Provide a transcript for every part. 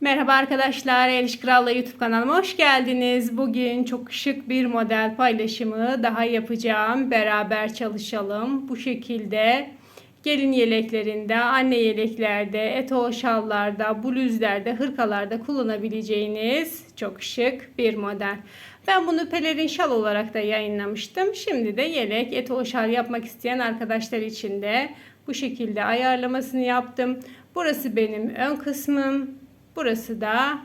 Merhaba arkadaşlar, Eliş Kral'la YouTube kanalıma hoş geldiniz. Bugün çok şık bir model paylaşımı daha yapacağım. Beraber çalışalım. Bu şekilde gelin yeleklerinde, anne yeleklerde, eto şallarda, bluzlarda, hırkalarda kullanabileceğiniz çok şık bir model. Ben bunu pelerin şal olarak da yayınlamıştım. Şimdi de yelek, eto şal yapmak isteyen arkadaşlar için de bu şekilde ayarlamasını yaptım. Burası benim ön kısmım. Burası da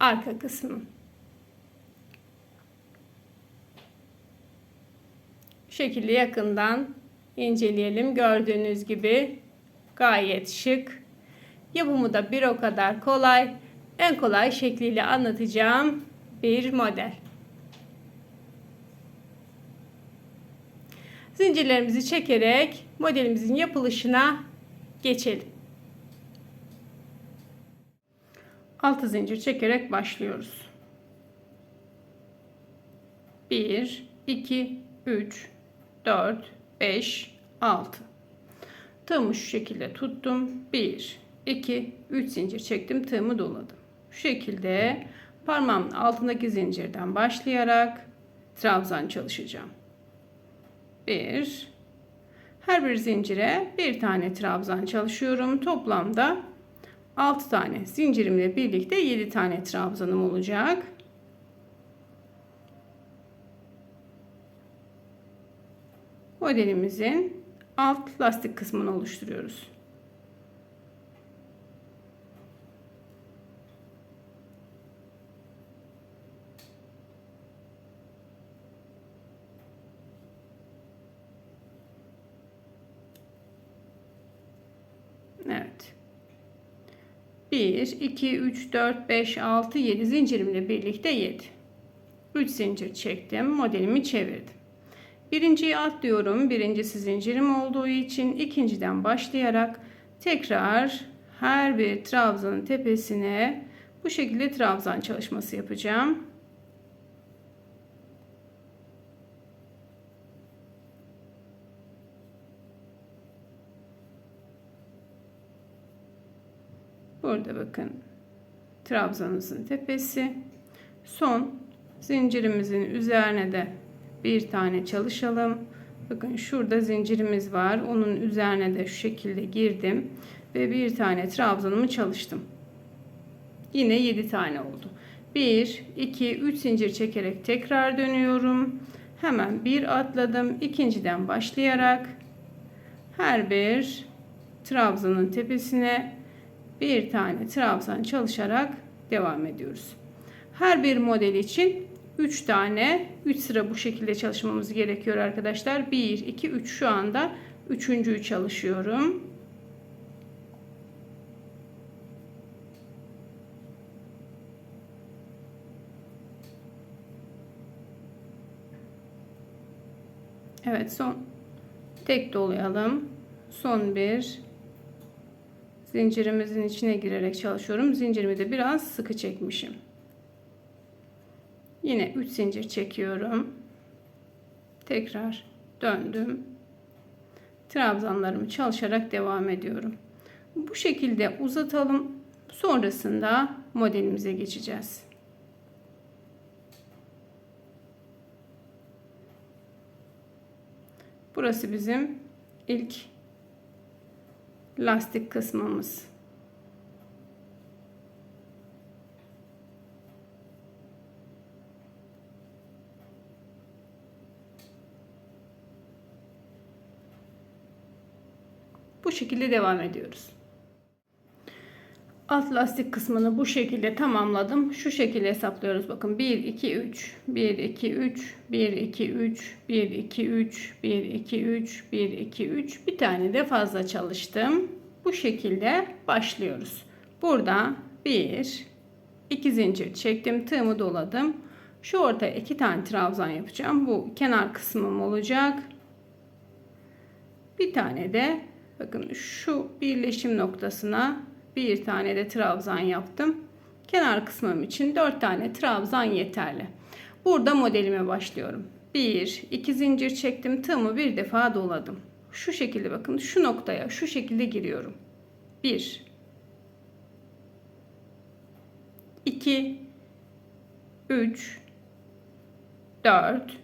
arka kısmım. Bu şekilde yakından inceleyelim. Gördüğünüz gibi gayet şık. Yapımı da bir o kadar kolay. En kolay şekliyle anlatacağım bir model. Zincirlerimizi çekerek modelimizin yapılışına geçelim. 6 zincir çekerek başlıyoruz. 1 2 3 4 5 6 Tığımı şu şekilde tuttum. 1 2 3 zincir çektim. Tığımı doladım. Şu şekilde parmağımın altındaki zincirden başlayarak trabzan çalışacağım. 1 her bir zincire bir tane trabzan çalışıyorum. Toplamda 6 tane zincirimle birlikte 7 tane trabzanım olacak. Modelimizin alt lastik kısmını oluşturuyoruz. Evet. 1, 2, 3, 4, 5, 6, 7 zincirimle birlikte 7. 3 zincir çektim. Modelimi çevirdim. Birinciyi atlıyorum. Birincisi zincirim olduğu için ikinciden başlayarak tekrar her bir trabzanın tepesine bu şekilde trabzan çalışması yapacağım. Burada bakın trabzanımızın tepesi. Son zincirimizin üzerine de bir tane çalışalım. Bakın şurada zincirimiz var. Onun üzerine de şu şekilde girdim ve bir tane trabzanımı çalıştım. Yine 7 tane oldu. 1 2 3 zincir çekerek tekrar dönüyorum. Hemen bir atladım. ikinciden başlayarak her bir trabzanın tepesine bir tane trabzan çalışarak devam ediyoruz. Her bir model için 3 tane 3 sıra bu şekilde çalışmamız gerekiyor arkadaşlar. 1 2 3 şu anda üçüncüyü çalışıyorum. Evet son tek dolayalım. Son bir zincirimizin içine girerek çalışıyorum. Zincirimi de biraz sıkı çekmişim. Yine 3 zincir çekiyorum. Tekrar döndüm. Trabzanlarımı çalışarak devam ediyorum. Bu şekilde uzatalım. Sonrasında modelimize geçeceğiz. Burası bizim ilk lastik kısmımız. Bu şekilde devam ediyoruz. Alt lastik kısmını bu şekilde tamamladım. Şu şekilde hesaplıyoruz. Bakın 1 2 3 1 2 3 1 2 3 1 2 3 1 2 3 1 2 3 bir tane de fazla çalıştım. Bu şekilde başlıyoruz. Burada 1 2 zincir çektim. Tığımı doladım. Şu ortaya iki tane trabzan yapacağım. Bu kenar kısmım olacak. Bir tane de bakın şu birleşim noktasına bir tane de trabzan yaptım. Kenar kısmım için 4 tane trabzan yeterli. Burada modelime başlıyorum. 1 2 zincir çektim. Tığımı bir defa doladım. Şu şekilde bakın şu noktaya şu şekilde giriyorum. 1 2 3 4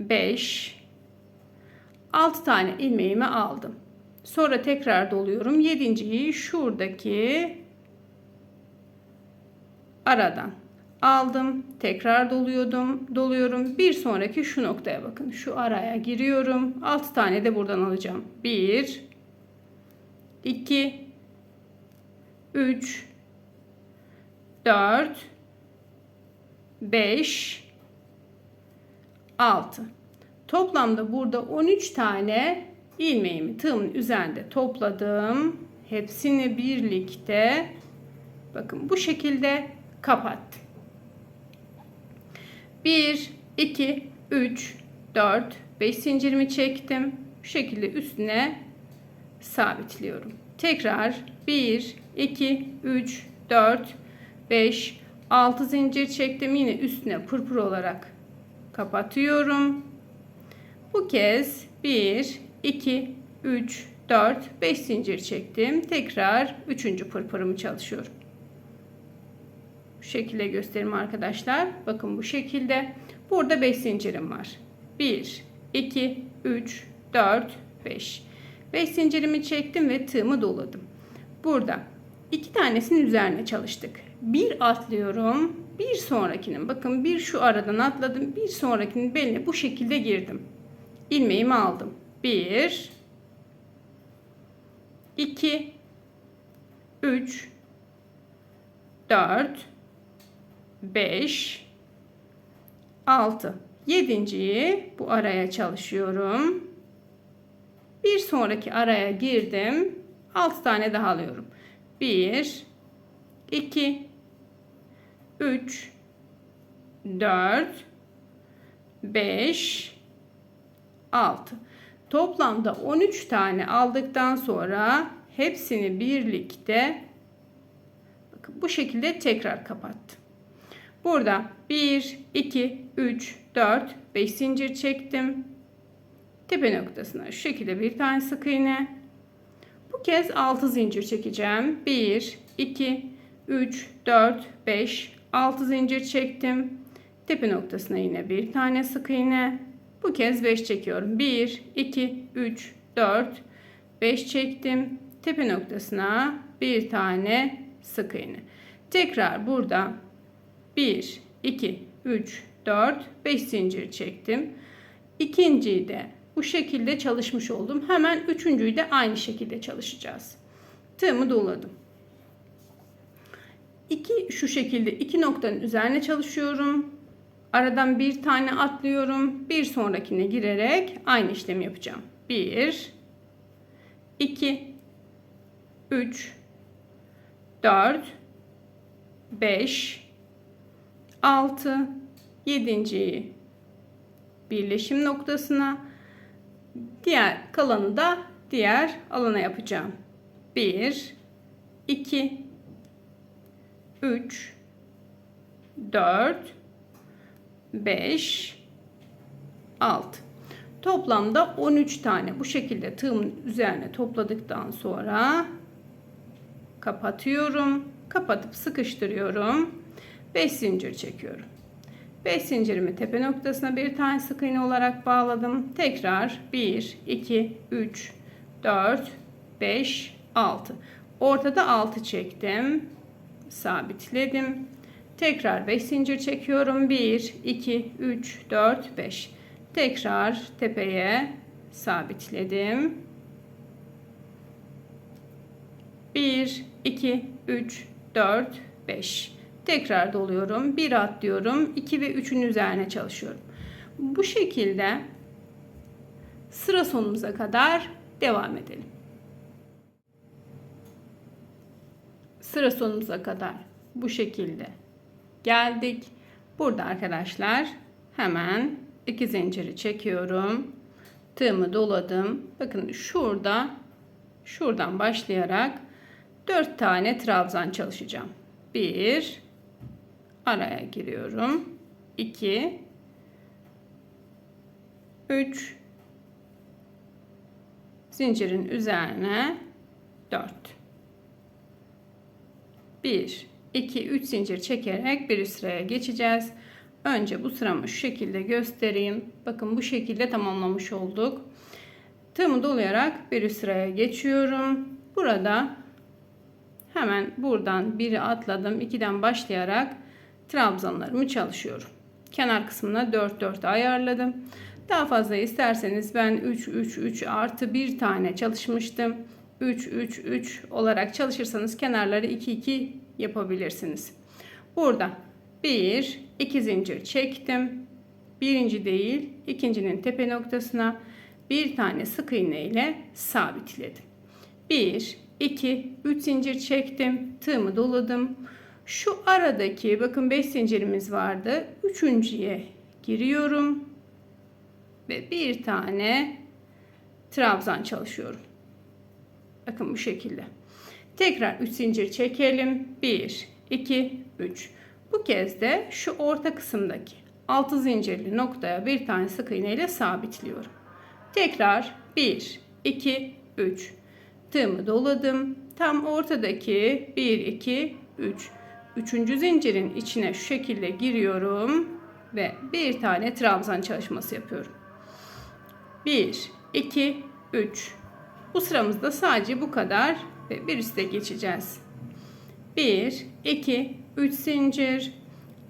5 6 tane ilmeğimi aldım. Sonra tekrar doluyorum. Yedinciyi şuradaki aradan aldım. Tekrar doluyordum. Doluyorum. Bir sonraki şu noktaya bakın. Şu araya giriyorum. 6 tane de buradan alacağım. 1 2 3 4 5 6 Toplamda burada 13 tane ilmeğimi tığımın üzerinde topladım. Hepsini birlikte bakın bu şekilde kapattım. 1 2 3 4 5 zincirimi çektim. Bu şekilde üstüne sabitliyorum. Tekrar 1 2 3 4 5 6 zincir çektim. Yine üstüne pırpır olarak kapatıyorum. Bu kez 1 2 3 4 5 zincir çektim. Tekrar 3. pırpırımı çalışıyorum. Bu şekilde göstereyim arkadaşlar. Bakın bu şekilde. Burada 5 zincirim var. 1 2 3 4 5 5 zincirimi çektim ve tığımı doladım. Burada iki tanesinin üzerine çalıştık. Bir atlıyorum. Bir sonrakinin bakın bir şu aradan atladım. Bir sonrakinin beline bu şekilde girdim. İlmeğimi aldım. 1 2 3 4 5 6 Yedinciyi bu araya çalışıyorum. Bir sonraki araya girdim. 6 tane daha alıyorum. 1 2 3 4 5 6 toplamda 13 tane aldıktan sonra hepsini birlikte bakın bu şekilde tekrar kapattım. Burada 1 2 3 4 5 zincir çektim. Tepe noktasına şu şekilde bir tane sık iğne. Bu kez 6 zincir çekeceğim. 1 2 3 4 5 6 zincir çektim. Tepe noktasına yine bir tane sık iğne. Bu kez 5 çekiyorum. 1, 2, 3, 4, 5 çektim. Tepe noktasına bir tane sık iğne. Tekrar burada 1, 2, 3, 4, 5 zincir çektim. İkinciyi de bu şekilde çalışmış oldum. Hemen üçüncüyü de aynı şekilde çalışacağız. Tığımı doladım. İki şu şekilde iki noktanın üzerine çalışıyorum. Aradan bir tane atlıyorum. Bir sonrakine girerek aynı işlemi yapacağım. 1 2 3 4 5 6 7. birleşim noktasına diğer kalanı da diğer alana yapacağım. 1 2 3 4 5 6 toplamda 13 tane. Bu şekilde tığımın üzerine topladıktan sonra kapatıyorum. Kapatıp sıkıştırıyorum. 5 zincir çekiyorum. 5 zincirimi tepe noktasına bir tane sık iğne olarak bağladım. Tekrar 1 2 3 4 5 6 ortada 6 çektim. Sabitledim Tekrar 5 zincir çekiyorum. 1, 2, 3, 4, 5. Tekrar tepeye sabitledim. 1, 2, 3, 4, 5. Tekrar doluyorum. 1 atlıyorum. 2 ve 3'ün üzerine çalışıyorum. Bu şekilde sıra sonumuza kadar devam edelim. Sıra sonumuza kadar bu şekilde geldik. Burada arkadaşlar hemen iki zinciri çekiyorum. Tığımı doladım. Bakın şurada şuradan başlayarak 4 tane trabzan çalışacağım. 1 araya giriyorum. 2 3 zincirin üzerine 4 1, 2, 3 zincir çekerek bir üst sıraya geçeceğiz. Önce bu sıramı şu şekilde göstereyim. Bakın bu şekilde tamamlamış olduk. Tığımı dolayarak bir üst sıraya geçiyorum. Burada hemen buradan biri atladım. 2'den başlayarak trabzanlarımı çalışıyorum. Kenar kısmına 4 4 ayarladım. Daha fazla isterseniz ben 3 3 3 artı bir tane çalışmıştım. 3 3 3 olarak çalışırsanız kenarları 2 2 yapabilirsiniz. Burada 1 2 zincir çektim. Birinci değil, ikincinin tepe noktasına bir tane sık iğne ile sabitledim. 1 2 3 zincir çektim. Tığımı doladım. Şu aradaki bakın 5 zincirimiz vardı. Üçüncüye giriyorum ve bir tane trabzan çalışıyorum. Bakın bu şekilde. Tekrar 3 zincir çekelim. 1 2 3. Bu kez de şu orta kısımdaki 6 zincirli noktaya bir tane sık iğne ile sabitliyorum. Tekrar 1 2 3. Tığımı doladım. Tam ortadaki 1 2 3. Üçüncü zincirin içine şu şekilde giriyorum ve bir tane trabzan çalışması yapıyorum. 1, 2, 3. Bu sıramızda sadece bu kadar ve bir üste geçeceğiz. 1, 2, 3 zincir.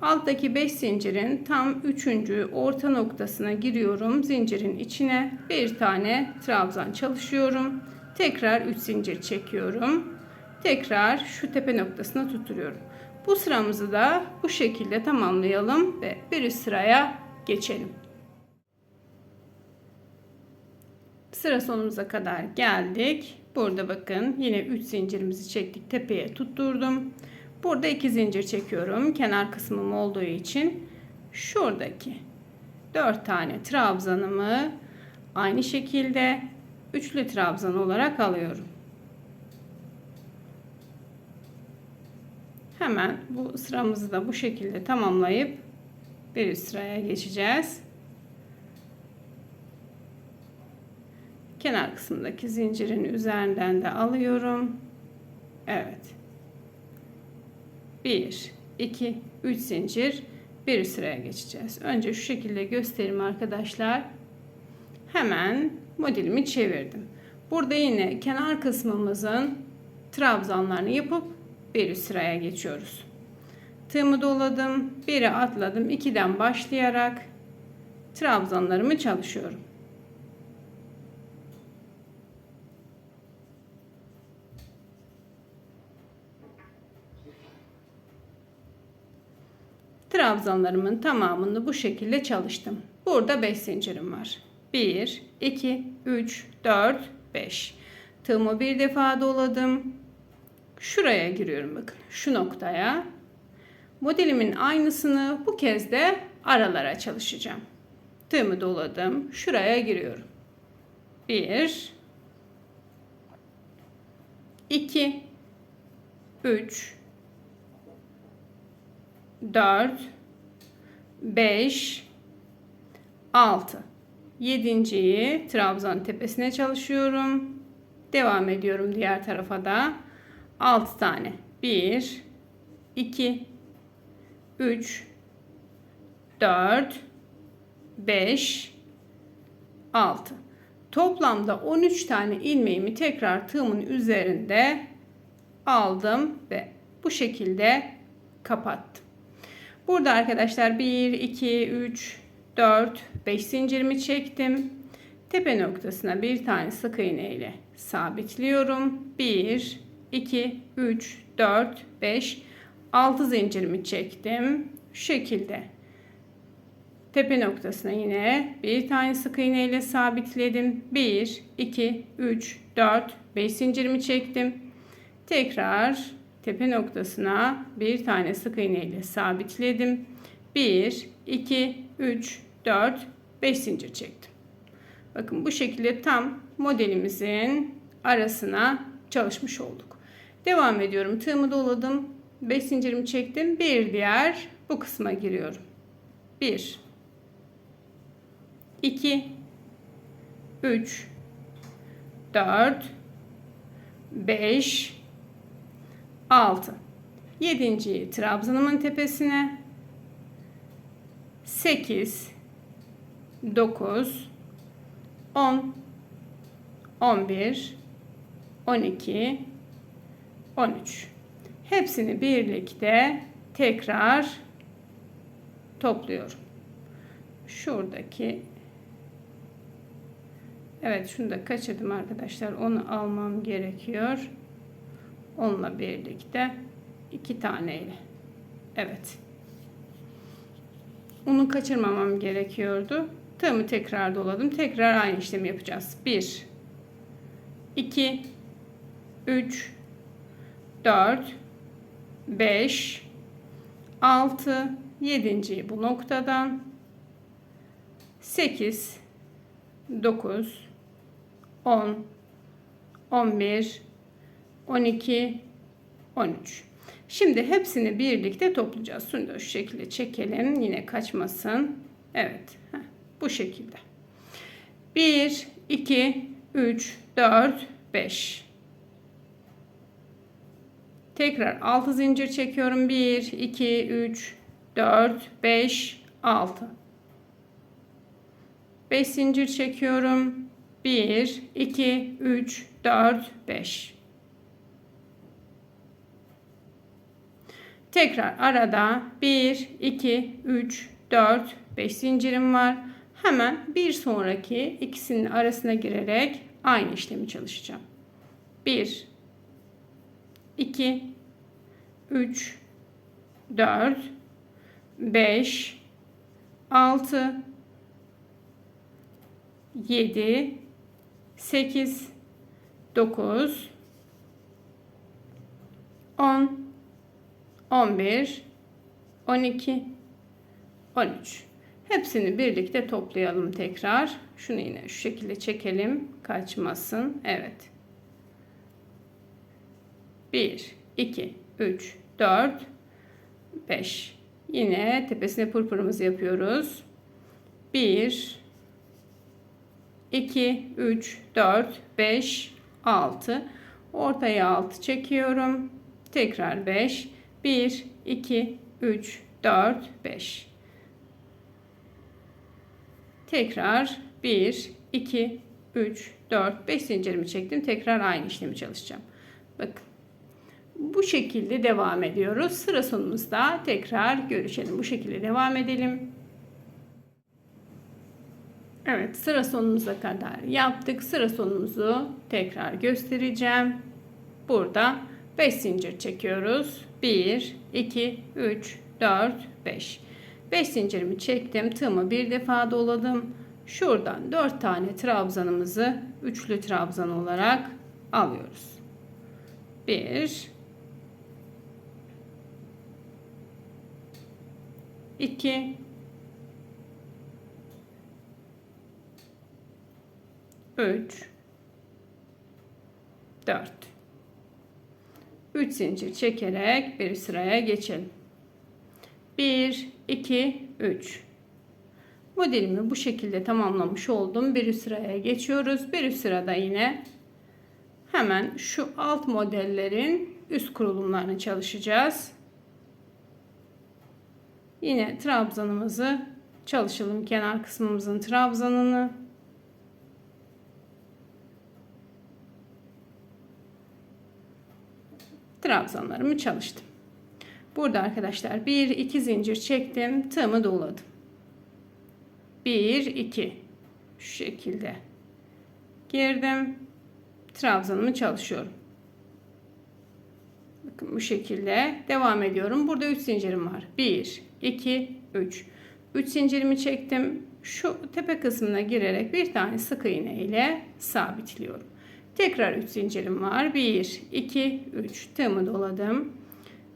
Alttaki 5 zincirin tam 3. orta noktasına giriyorum. Zincirin içine bir tane trabzan çalışıyorum. Tekrar 3 zincir çekiyorum. Tekrar şu tepe noktasına tutturuyorum. Bu sıramızı da bu şekilde tamamlayalım ve bir üst sıraya geçelim. Sıra sonumuza kadar geldik. Burada bakın yine 3 zincirimizi çektik. Tepeye tutturdum. Burada 2 zincir çekiyorum. Kenar kısmım olduğu için şuradaki 4 tane trabzanımı aynı şekilde üçlü trabzan olarak alıyorum. Hemen bu sıramızı da bu şekilde tamamlayıp bir üst sıraya geçeceğiz. Kenar kısmındaki zincirin üzerinden de alıyorum. Evet. 1, 2, 3 zincir bir sıraya geçeceğiz. Önce şu şekilde göstereyim arkadaşlar. Hemen modelimi çevirdim. Burada yine kenar kısmımızın trabzanlarını yapıp bir sıraya geçiyoruz. Tığımı doladım. Biri atladım. 2'den başlayarak trabzanlarımı çalışıyorum. Trabzanlarımın tamamını bu şekilde çalıştım. Burada 5 zincirim var. 1, 2, 3, 4, 5. Tığımı bir defa doladım. Şuraya giriyorum bakın. Şu noktaya. Modelimin aynısını bu kez de aralara çalışacağım. Tığımı doladım. Şuraya giriyorum. 1 2 3 4 5 6 Yedinciyi trabzan tepesine çalışıyorum. Devam ediyorum diğer tarafa da. 6 tane. 1 2 3 4 5 6 Toplamda 13 tane ilmeğimi tekrar tığımın üzerinde aldım ve bu şekilde kapattım. Burada arkadaşlar 1, 2, 3, 4, 5 zincirimi çektim. Tepe noktasına bir tane sık iğne ile sabitliyorum. 1, 2, 3, 4, 5, 6 zincirimi çektim. Şu şekilde tepe noktasına yine bir tane sık iğne ile sabitledim. 1, 2, 3, 4, 5 zincirimi çektim. Tekrar tepe noktasına bir tane sık iğne ile sabitledim. 1, 2, 3, 4, 5 zincir çektim. Bakın bu şekilde tam modelimizin arasına çalışmış olduk. Devam ediyorum. Tığımı doladım. 5 zincirimi çektim. Bir diğer bu kısma giriyorum. 1 2 3 4 5 6 Yedinciyi trabzanımın tepesine. 8 9 10 11 12 13 Hepsini birlikte tekrar topluyorum. Şuradaki Evet şunu da kaçırdım arkadaşlar. Onu almam gerekiyor. Onunla birlikte iki taneyle. Evet. Onu kaçırmamam gerekiyordu. Tığımı tekrar doladım. Tekrar aynı işlemi yapacağız. 1 2 3 4 5 6 7. bu noktadan 8 9 10 11 12 13 Şimdi hepsini birlikte toplayacağız. Şunu da şu şekilde çekelim. Yine kaçmasın. Evet. Heh, bu şekilde. 1, 2, 3, 4, 5. Tekrar 6 zincir çekiyorum. 1, 2, 3, 4, 5, 6. 5 zincir çekiyorum. 1, 2, 3, 4, 5. Tekrar arada 1, 2, 3, 4, 5 zincirim var. Hemen bir sonraki ikisinin arasına girerek aynı işlemi çalışacağım. 1, 2, 3, 4, 5, 6, 7, 8, 9, 10, 11, 12, 13. Hepsini birlikte toplayalım tekrar. Şunu yine şu şekilde çekelim. Kaçmasın. Evet. 1, 2, 3, 4, 5. Yine tepesine pırpırımızı yapıyoruz. 1, 2, 3, 4, 5, 6. Ortaya 6 çekiyorum. Tekrar 5. 1, 2, 3, 4, 5. Tekrar 1, 2, 3, 4, 5 zincirimi çektim. Tekrar aynı işlemi çalışacağım. Bakın. Bu şekilde devam ediyoruz. Sıra sonumuzda tekrar görüşelim. Bu şekilde devam edelim. Evet sıra sonumuza kadar yaptık. Sıra sonumuzu tekrar göstereceğim. Burada 5 zincir çekiyoruz. 1, 2, 3, 4, 5. 5 zincirimi çektim. Tığımı bir defa doladım. Şuradan 4 tane trabzanımızı üçlü trabzan olarak alıyoruz. 1 2 3 4 3 zincir çekerek bir sıraya geçelim. 1 2 3 Modelimi bu şekilde tamamlamış oldum. Bir sıraya geçiyoruz. Bir sırada yine hemen şu alt modellerin üst kurulumlarını çalışacağız. Yine trabzanımızı çalışalım. Kenar kısmımızın trabzanını trabzanlarımı çalıştım. Burada arkadaşlar 1 2 zincir çektim. Tığımı doladım. 1 2 şu şekilde girdim. Trabzanımı çalışıyorum. Bakın bu şekilde devam ediyorum. Burada 3 zincirim var. 1 2 3 3 zincirimi çektim. Şu tepe kısmına girerek bir tane sık iğne ile sabitliyorum. Tekrar 3 zincirim var. 1, 2, 3 tığımı doladım.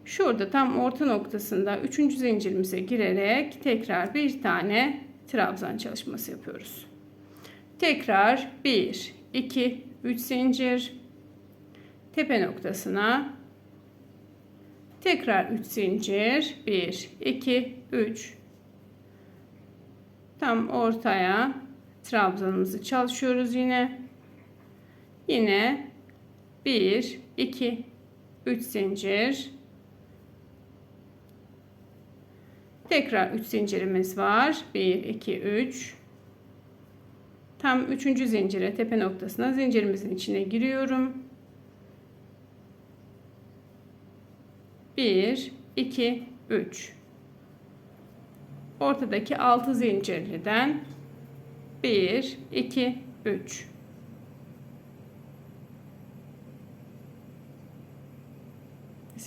Şurada tam orta noktasında 3. zincirimize girerek tekrar bir tane trabzan çalışması yapıyoruz. Tekrar 1, 2, 3 zincir tepe noktasına tekrar 3 zincir 1, 2, 3 tam ortaya trabzanımızı çalışıyoruz yine. Yine 1, 2, 3 zincir Tekrar 3 zincirimiz var. 1, 2, 3. Tam 3. zincire tepe noktasına zincirimizin içine giriyorum. 1, 2, 3. Ortadaki 6 zincirliden 1, 2, 3.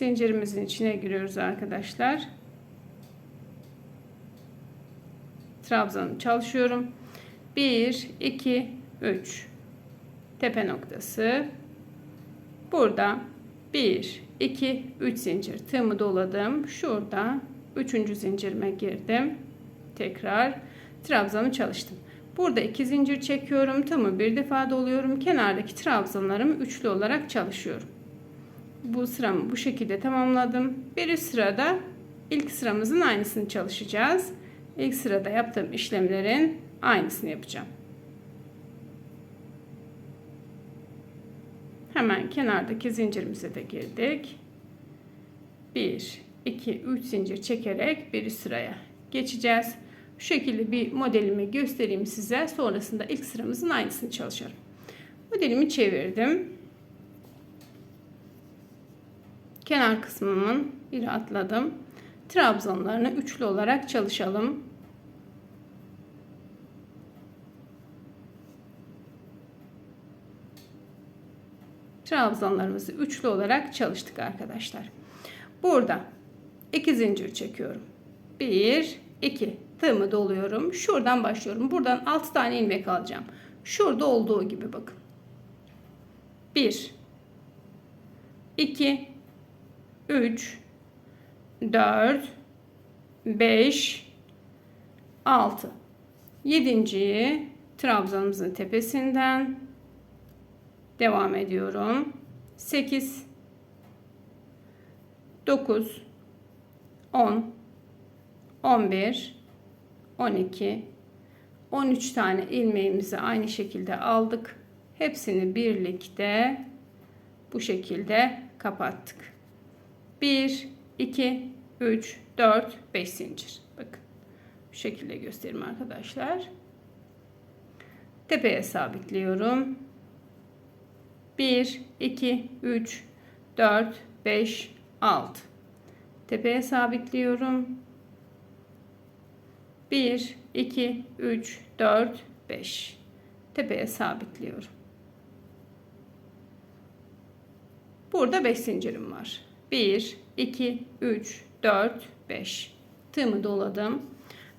Zincirimizin içine giriyoruz arkadaşlar. Trabzanı çalışıyorum. 1, 2, 3. Tepe noktası. Burada 1, 2, 3 zincir tığımı doladım. Şurada 3. zincirime girdim. Tekrar trabzanı çalıştım. Burada 2 zincir çekiyorum. Tığımı bir defa doluyorum. Kenardaki trabzanlarımı üçlü olarak çalışıyorum. Bu sıramı bu şekilde tamamladım. Bir üst sırada ilk sıramızın aynısını çalışacağız. İlk sırada yaptığım işlemlerin aynısını yapacağım. Hemen kenardaki zincirimize de girdik. 1, 2, 3 zincir çekerek bir üst sıraya geçeceğiz. Şu şekilde bir modelimi göstereyim size. Sonrasında ilk sıramızın aynısını çalışalım. Modelimi çevirdim. Kenar kısmımın bir atladım. Trabzanlarını üçlü olarak çalışalım. Trabzanlarımızı üçlü olarak çalıştık arkadaşlar. Burada iki zincir çekiyorum. Bir, iki. Tığımı doluyorum. Şuradan başlıyorum. Buradan 6 tane ilmek alacağım. Şurada olduğu gibi bakın. 1 2 3 4 5 6 7. trabzanımızın tepesinden devam ediyorum. 8 9 10 11 12 13 tane ilmeğimizi aynı şekilde aldık. Hepsini birlikte bu şekilde kapattık. 1 2 3 4 5 zincir. Bakın. Bu şekilde göstereyim arkadaşlar. Tepeye sabitliyorum. 1 2 3 4 5 6 tepeye sabitliyorum. 1 2 3 4 5 tepeye sabitliyorum. Burada 5 zincirim var. 1 2 3 4 5 tığımı doladım.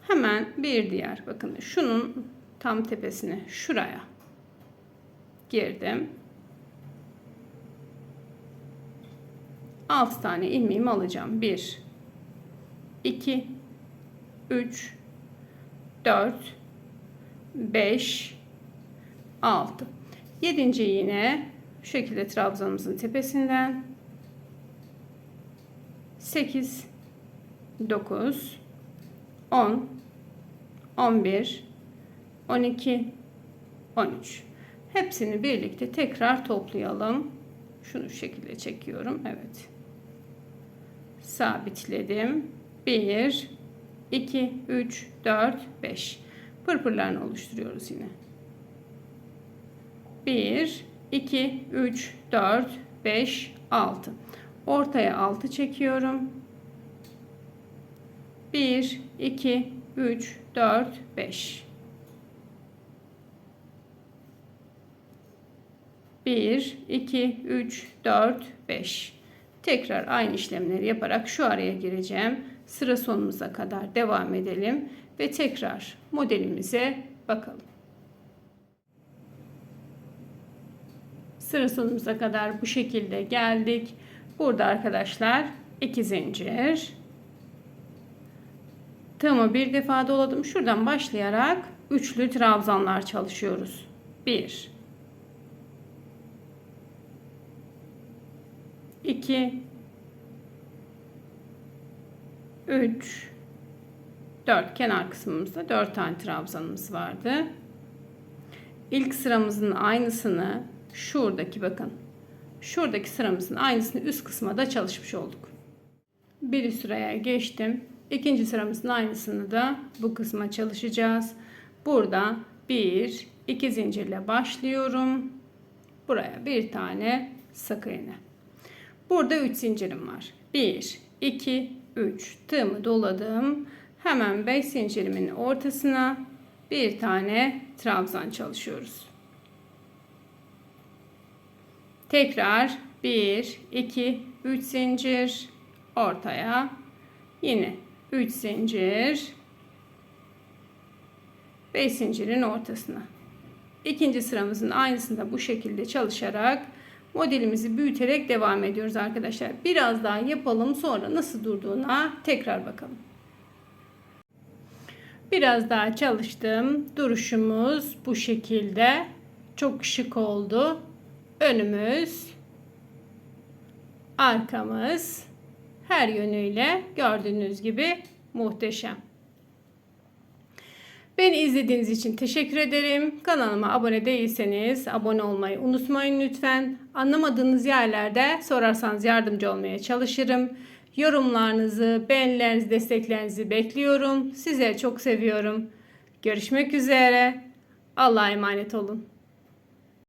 Hemen bir diğer bakın şunun tam tepesine şuraya girdim. 6 tane ilmeğimi alacağım. 1 2 3 4 5 6 7. yine şu şekilde trabzanımızın tepesinden 8 9 10 11 12 13 hepsini birlikte tekrar toplayalım. Şunu şu şekilde çekiyorum evet. Sabitledim. 1 2 3 4 5 pırpırlarını oluşturuyoruz yine. 1 2 3 4 5 6 ortaya 6 çekiyorum. 1 2 3 4 5 1 2 3 4 5 Tekrar aynı işlemleri yaparak şu araya gireceğim. Sıra sonumuza kadar devam edelim ve tekrar modelimize bakalım. Sıra sonumuza kadar bu şekilde geldik. Burada arkadaşlar iki zincir. Tığımı bir defa doladım. Şuradan başlayarak üçlü trabzanlar çalışıyoruz. 1 2 3 4 kenar kısmımızda 4 tane trabzanımız vardı. İlk sıramızın aynısını şuradaki bakın. Şuradaki sıramızın aynısını üst kısma da çalışmış olduk. Bir sıraya geçtim. İkinci sıramızın aynısını da bu kısma çalışacağız. Burada bir, iki zincirle başlıyorum. Buraya bir tane sık iğne. Burada 3 zincirim var. 1, 2, 3. Tığımı doladım. Hemen 5 zincirimin ortasına bir tane trabzan çalışıyoruz. Tekrar 1, 2, 3 zincir ortaya. Yine 3 zincir. 5 zincirin ortasına. İkinci sıramızın aynısını da bu şekilde çalışarak modelimizi büyüterek devam ediyoruz arkadaşlar. Biraz daha yapalım sonra nasıl durduğuna tekrar bakalım. Biraz daha çalıştım. Duruşumuz bu şekilde. Çok şık oldu. Önümüz, arkamız her yönüyle gördüğünüz gibi muhteşem. Beni izlediğiniz için teşekkür ederim. Kanalıma abone değilseniz abone olmayı unutmayın lütfen. Anlamadığınız yerlerde sorarsanız yardımcı olmaya çalışırım. Yorumlarınızı, beğenilerinizi, desteklerinizi bekliyorum. Sizleri çok seviyorum. Görüşmek üzere. Allah'a emanet olun.